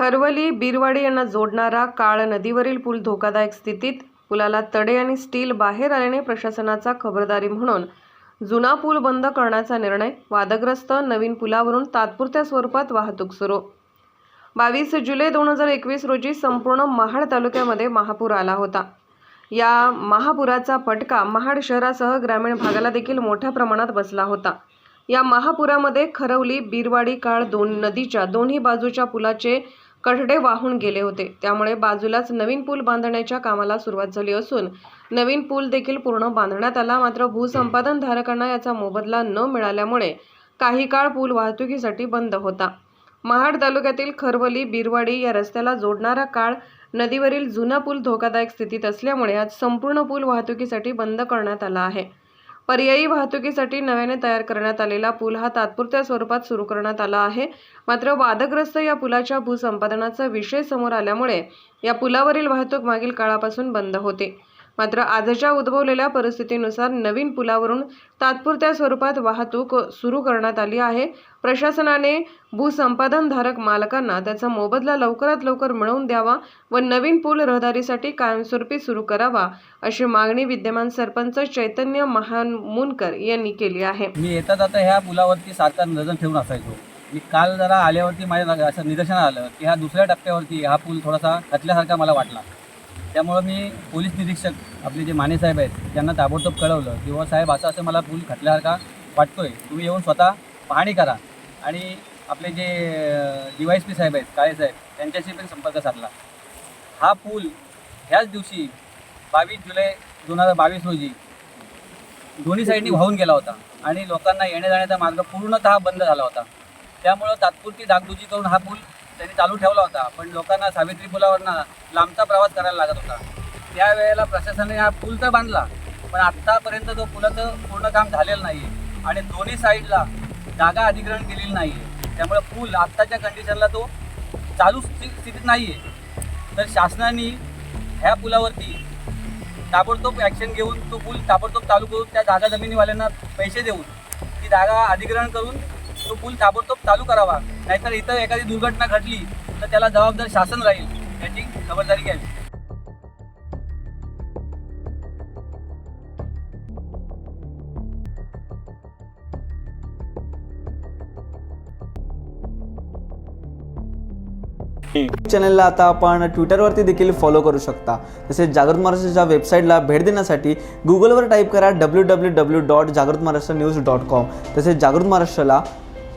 खरवली बिरवाडी यांना जोडणारा काळ नदीवरील पूल धोकादायक स्थितीत पुलाला तडे आणि स्टील बाहेर आल्याने प्रशासनाचा खबरदारी म्हणून जुना पूल बंद करण्याचा निर्णय वादग्रस्त नवीन पुलावरून तात्पुरत्या स्वरूपात वाहतूक सुरू. बावीस जुलै दोन हजार एकवीस रोजी संपूर्ण महाड तालुक्यामध्ये महापूर आला होता. या महापुराचा फटका महाड शहरासह ग्रामीण भागाला देखील मोठ्या प्रमाणात बसला होता. या महापुरामध्ये खरवली बिरवाडी काळ दोन नदीच्या दोन्ही बाजूच्या पुलाचे कठडे वाहून गेले होते. त्यामुळे बाजूलाच नवीन पूल बांधण्याच्या कामाला सुरुवात झाली असून नवीन पूल देखील पूर्ण बांधण्यात आला. मात्र भूसंपादन धारकांना याचा मोबदला न मिळाल्यामुळे काही काळ पूल वाहतुकीसाठी बंद होता. महाड तालुक्यातील खरवली बिरवाडी या रस्त्याला जोडणारा काळ नदीवरील जुना पूल धोकादायक स्थितीत असल्यामुळे आज संपूर्ण पूल वाहतुकीसाठी बंद करण्यात आला आहे. पर्यायी वाहतुकीसाठी नव्याने तयार करण्यात आलेला पूल हा तात्पुरत्या स्वरूपात सुरू करण्यात आला आहे. मात्र वादग्रस्त या पुलाच्या भूसंपादनाचा विषय समोर आल्यामुळे या पुलावरील वाहतूक मागील काळापासून बंद होते. मात्र आजच्या उद्भवलेल्या परिस्थितीनुसार नवीन पुलावरून तात्पुरत्या स्वरूपात वाहतूक सुरू करण्यात आली आहे. प्रशासनाने भूसंपादनधारक मालकांना त्याचा मोबदला लवकरात लवकर मिळवून द्यावा व नवीन पूल रहदारीसाठी कायमस्वरूपी सुरू करावा अशी मागणी विद्यमान सरपंच चैतन्य महामुनकर यांनी केली आहे. मी येता जाता ह्या पुलावरती सारखा नजर ठेवून असायचो. मी काल जरा आल्यावरती माझ्या असं निदर्शनात आलं की ह्या दुसऱ्या टप्प्यावरती हा पूल थोडासा खचल्यासारखा मला वाटला. त्यामुळं मी पोलीस निरीक्षक आपले जे माने साहेब आहेत त्यांना ताबडतोब कळवलं की साहेब असं असं मला पूल खचल्यासारखा वाटतोय. तुम्ही येऊन स्वतः पाहणी करा. आणि आपले जे डी वाय एस पी साहेब आहेत काळे साहेब त्यांच्याशी पण संपर्क साधला. हा पूल ह्याच दिवशी बावीस जुलै दोन हजार बावीस रोजी दोन्ही साईडनी वाहून गेला होता. आणि लोकांना येण्या जाण्याचा मार्ग पूर्णतः बंद झाला होता. त्यामुळं तात्पुरती डागडुजी करून हा पूल त्यांनी चालू ठेवला होता पण लोकांना सावित्री पुलावरनं लांबचा प्रवास करायला लागत होता. त्यावेळेला प्रशासनाने हा पूल तर बांधला पण आत्तापर्यंत तो पुलाचं पूर्ण काम झालेलं नाही आहे आणि दोन्ही साईडला जागा अधिग्रहण केलेली नाही आहे त्यामुळे पूल आत्ताच्या कंडिशनला तो चालू स्थितीत नाही आहे तर शासनाने ह्या पुलावरती ताबडतोब ॲक्शन घेऊन तो पूल ताबडतोब चालू करून त्या जागा जमिनीवाल्यांना पैसे देऊन ती जागा अधिग्रहण करून तो पूल ताबडतोब चालू करावा. नाहीतर इतर एखादी दुर्घटना घडली तर त्याला जबाबदार शासन राहील याची खबरदारी घ्यावी. चॅनलला आता आपण ट्विटरवरती देखील फॉलो करू शकता. तसेच जागृत महाराष्ट्राच्या वेबसाईटला भेट देण्यासाठी गुगलवर टाईप करा डब्ल्यू डब्ल्यू डब्ल्यू डॉट जागृत महाराष्ट्र न्यूज डॉट कॉम तसेच जागृत महाराष्ट्राला